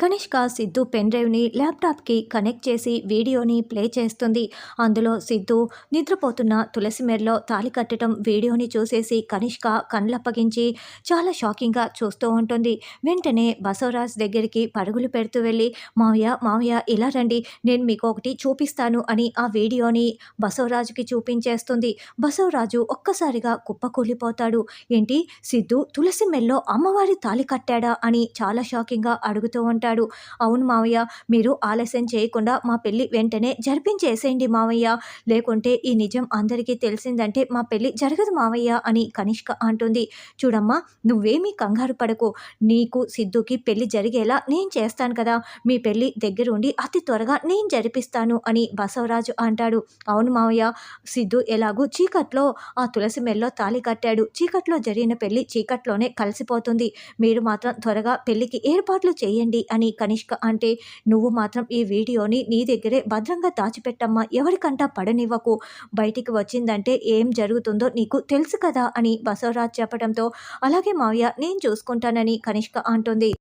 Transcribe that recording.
Kanishka Siddhu pen డ్రైవ్ని ల్యాప్టాప్కి connect చేసి వీడియోని ప్లే చేస్తుంది. అందులో సిద్ధు నిద్రపోతున్న తులసి మెరలో తాలి కట్టడం వీడియోని చూసేసి కనిష్క కండ్లప్పగించి చాలా షాకింగ్గా చూస్తూ ఉంటుంది. వెంటనే బసవరాజ్ దగ్గరికి పరుగులు పెడుతూ వెళ్ళి మావయ్య మావయ్య ఇలా రండి నేను మీకు ఒకటి చూపిస్తాను అని ఆ వీడియోని బసవరాజుకి చూపించేస్తుంది. బసవరాజు ఒక్కసారిగా కుప్పకూలిపోతాడు. ఏంటి సిద్ధు తులసి మెల్లో అమ్మవారి తాలి కట్టాడా? అని చాలా షాకింగ్గా అడుగుతూ ఉంటాడు. అవును మావయ్య మీరు ఆలస్యం చేయకుండా మా పెళ్ళి వెంటనే జరిపించేసేయండి మావయ్య. లేకుంటే ఈ నిజం అందరికీ తెలిసిందంటే మా పెళ్ళి జరగదు మావయ్య అని కనిష్క అంటుంది. చూడమ్మా నువ్వేమీ కంగారు పడకు. నీకు సిద్ధుకి పెళ్ళి జరిగేలా నేను చేస్తాను కదా. మీ పెళ్ళి దగ్గరుండి అతి త్వరగా నేను జరిపిస్తాను అని బసవరాజు అంటాడు. అవును మావయ్య సిద్ధు ఎలాగూ చీకట్లో ఆ తులసి మెల్లో తాళి కట్టాడు. చీకట్లో జరిగిన పెళ్ళి చీకట్లోనే కలిసిపోతుంది. మీరు మాత్రం త్వరగా పెళ్ళికి ఏర్పాట్లు చేయండి అని కనిష్క అంటే నువ్వు మాత్రం ఈ వీడియోని నీ దగ్గరే భద్రంగా దాచిపెట్టమ్మా. ఎవరికంటా పడనివ్వకు. బయటికి వచ్చిందంటే ఏం జరుగుతుందో నీకు తెలుసు కదా అని బసవరాజ్ చెప్పడంతో అలాగే మావయ్య నేను చూసుకుంటానని కనిష్క అంటుంది.